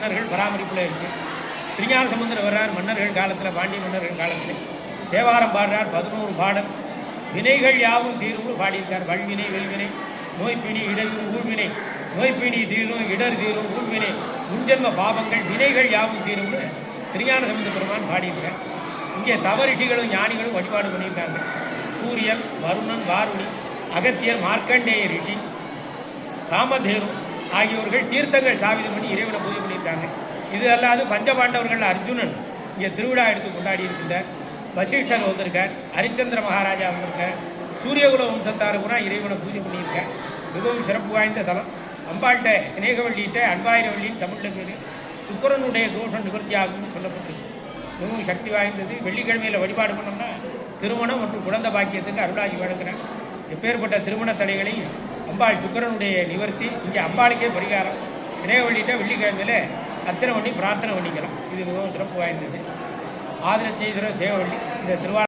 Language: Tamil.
மன்னர்கள் பராமரிப்பில் இருக்கு. திருஞான சமுந்தரம் வர்றார் மன்னர்கள் காலத்தில் பாண்டிய மன்னர்கள் காலத்தில். தேவாரம் பாடுறார் பதினோரு பாடல். வினைகள் யாவும் தீரும்னு பாடியிருக்கார். வல்வினை வெல்வினை நோய்பிணி இடையூறு ஊழ்வினை. நோய்பிணி தீரும் இடர் தீரும் ஊழ்வினை. முன்ஜென்ம பாபங்கள் வினைகள் யாவும் தீரும்னு திருஞான சமுந்த பெருமான் பாடியிருக்கார் இங்கே தவரிஷிகளும் ஞானிகளும் வழிபாடு பண்ணியிருக்காங்க. சூரியன் வருணன் வாருணி அகத்தியர் மார்க்கண்டேய ரிஷி காமதேரும் ஆகியோர்கள் தீர்த்தங்கள் சாவிதம் பண்ணி இறைவனை பூஜை பண்ணியிருக்காங்க. இது அல்லாது பஞ்சபாண்டவர்கள் அர்ஜுனன் இங்கே திருவிழா எடுத்து கொண்டாடி இருக்கின்ற வசிஷ்டர் வந்திருக்கார் ஹரிச்சந்திர மகாராஜா வந்திருக்கார் சூரியகுல வம்சத்தார் கூட இறைவனை பூஜை பண்ணியிருக்கார். மிகவும் சிறப்பு வாய்ந்த தலம். அம்பாள்கிட்ட சினேகவள்ளிகிட்ட அன்பாயிரவள்ளின்னு தமிழில் பேர் சுக்கரனுடைய தோஷம் நிவர்த்தி ஆகும்னு சொல்லப்பட்டிருக்கு. மிகவும் சக்தி வாய்ந்தது. வெள்ளிக்கிழமையில் வழிபாடு பண்ணோம்னா திருமணம் மற்றும் குழந்தை பாக்கியத்துக்கு அருளாகி வழங்குறேன் எப்பேற்பட்ட திருமண தடைகளையும் அம்பாள் சுக்கரனுடைய நிவர்த்தி. இங்கே அம்பாளுக்கே பரிகாரம். சினேவள்ளிட்ட வெள்ளிக்கிழமையில் அர்ச்சனை பண்ணி பிரார்த்தனை பண்ணிக்கலாம். இது மிகவும் சிறப்பு வாய்ந்தது. ஆதிரத்தீஸ்வரர் சேவவள்ளி இந்த திருவாரூர்